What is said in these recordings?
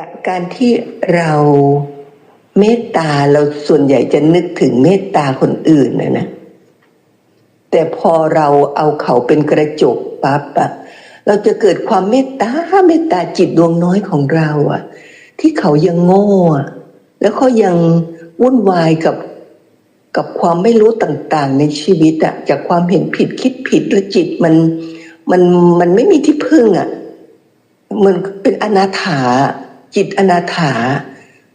จากการที่เราเมตตาเราส่วนใหญ่จะนึกถึงเมตตาคนอื่นนะนะ แต่พอเราเอาเขาเป็นกระจกปั๊บอะเราจะเกิดความเมตตาเมตตาจิตดวงน้อยของเราอะที่เขายังโง่อะแล้วเขายังวุ่นวายกับกับความไม่รู้ต่างๆ ในชีวิตอะจากความเห็นผิดคิดผิดแล้วจิตมันมันมันไม่มีที่พึ่งอะมันเป็นอนาถา จิตอนาถา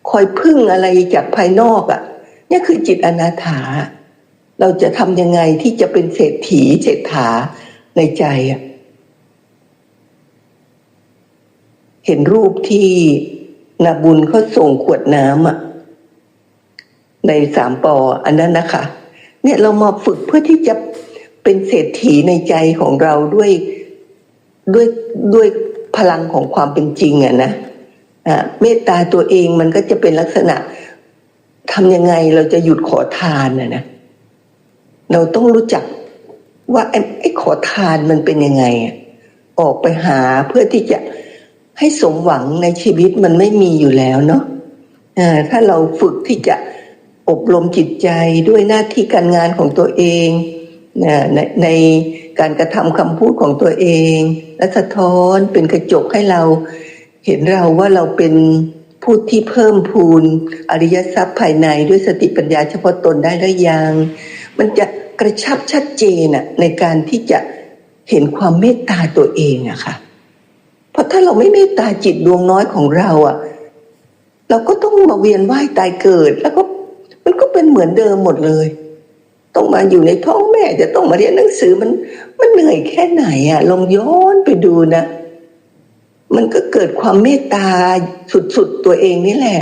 คอยพึ่งอะไรจากภายนอกอะเนี่คือจิตอนาถา เราจะทำยังไงที่จะเป็นเศรษฐีเศรษฐาในใจอะเห็นรูปที่นาบุญเขาส่งขวดน้ำอะในสามปออันนั้นนะคะ เนี่ยเรามาฝึกเพื่อที่จะเป็นเศรษฐีในใจของเราด้วยด้วยด้วยพลังของความเป็นจริงอะนะ เมตตาตัวเองมันก็จะเป็นลักษณะทำยังไงเราจะหยุดขอทานอะนะเราต้องรู้จักว่าไอ้ขอทานมันเป็นยังไง ออกไปหาเพื่อที่จะให้สมหวังในชีวิตมันไม่มีอยู่แล้วเนาะถ้าเราฝึกที่จะอบรมจิตใจด้วยหน้าที่การงานของตัวเองในในการกระทำคำพูดของตัวเอง และสะท้อนเป็นกระจกให้เรา เห็นเราว่าเราเป็นผู้ที่เพิ่มพูนอริยทรัพย์ภายในด้วยสติปัญญาเฉพาะตนได้หรือยัง มันจะกระชับชัดเจนอะในการที่จะเห็นความเมตตาตัวเองอะค่ะ เพราะถ้าเราไม่เมตตาจิตดวงน้อยของเราอะเราก็ต้องมาเวียนว่ายตายเกิด แล้วก็มันก็เป็นเหมือนเดิมหมดเลย ต้องมาอยู่ในท้องแม่จะต้องมาเรียนหนังสือมันมันเหนื่อยแค่ไหนอะลองย้อนไปดูนะ มันก็เกิดความเมตตาสุดๆตัวเองนี่แหละ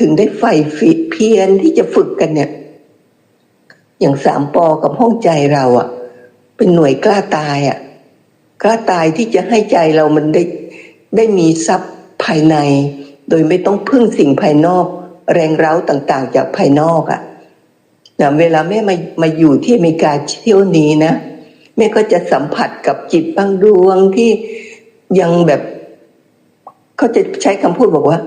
ถึงได้ใฝ่ฝีเพียรที่จะฝึกกันเนี่ย อย่างสามปอกับห้องใจเราอะเป็นหน่วยกล้าตายอะกล้าตายที่จะให้ใจเรามันได้ได้มีทรัพย์ภายใน โดยไม่ต้องพึ่งสิ่งภายนอก แรงเร้าต่างๆ จากภายนอกอะนะเวลาแม่มามาอยู่ที่อเมริกาเที่ยวนี้นะแม่ก็จะสัมผัสกับจิตบางดวงที่ยังแบบ เขาจะใช้คำพูดบอกว่า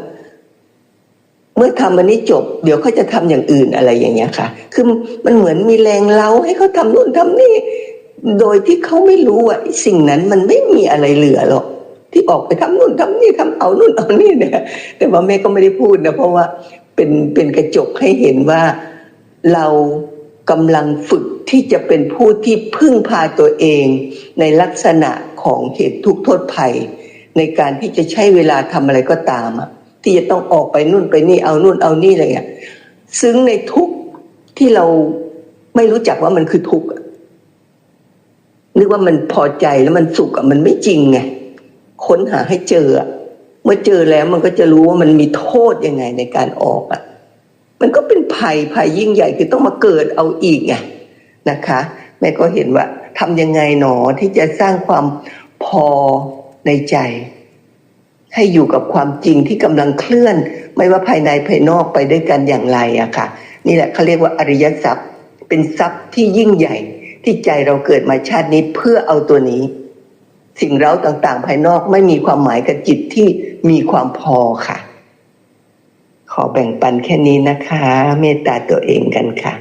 เมื่อทำอันนี้จบ เดี๋ยวเขาจะทำอย่างอื่นอะไรอย่างเงี้ยค่ะ คือมันเหมือนมีแรงเล้าให้เขาทำนู่นทำนี่ โดยที่เขาไม่รู้ว่าสิ่งนั้นมันไม่มีอะไรเหลือหรอกที่ออกไปทำนู่นทำนี่ทำเอานู่นเอานี่เนี่ยแต่ว่าแม่ก็ไม่ได้พูดนะเพราะว่าเป็นเป็นกระจกให้เห็นว่าเรากำลังฝึกที่จะเป็นผู้ที่พึ่งพาตัวเอง ในลักษณะของเหตุทุกข์โทษภัย ในการที่จะใช้เวลาทำอะไรก็ตามอะที่จะต้องออกไปนู่นไปนี่เอานู่นเอานี่อะไรอะซึ้งในทุกที่เราไม่รู้จักว่ามันคือทุกข์นึกว่ามันพอใจแล้วมันสุขอะมันไม่จริงไงค้นหาให้เจอเมื่อเจอแล้วมันก็จะรู้ว่ามันมีโทษยังไงในการออกอะ มันก็เป็นภัยภัยยิ่งใหญ่คือต้องมาเกิดเอาอีกไงนะคะ แม่ก็เห็นว่าทำยังไงหนอที่จะสร้างความพอ ในใจ ให้อยู่กับความจริงที่กำลังเคลื่อน ไม่ว่าภายในภายนอกไปด้วยกันอย่างไรอะค่ะ นี่แหละเขาเรียกว่าอริยทรัพย์ เป็นทรัพย์ที่ยิ่งใหญ่ ที่ใจเราเกิดมาชาตินี้เพื่อเอาตัวนี้ สิ่งเราต่างๆ ภายนอกไม่มีความหมายกับจิตที่มีความพอค่ะ ขอแบ่งปันแค่นี้นะคะ เมตตาตัวเองกันค่ะ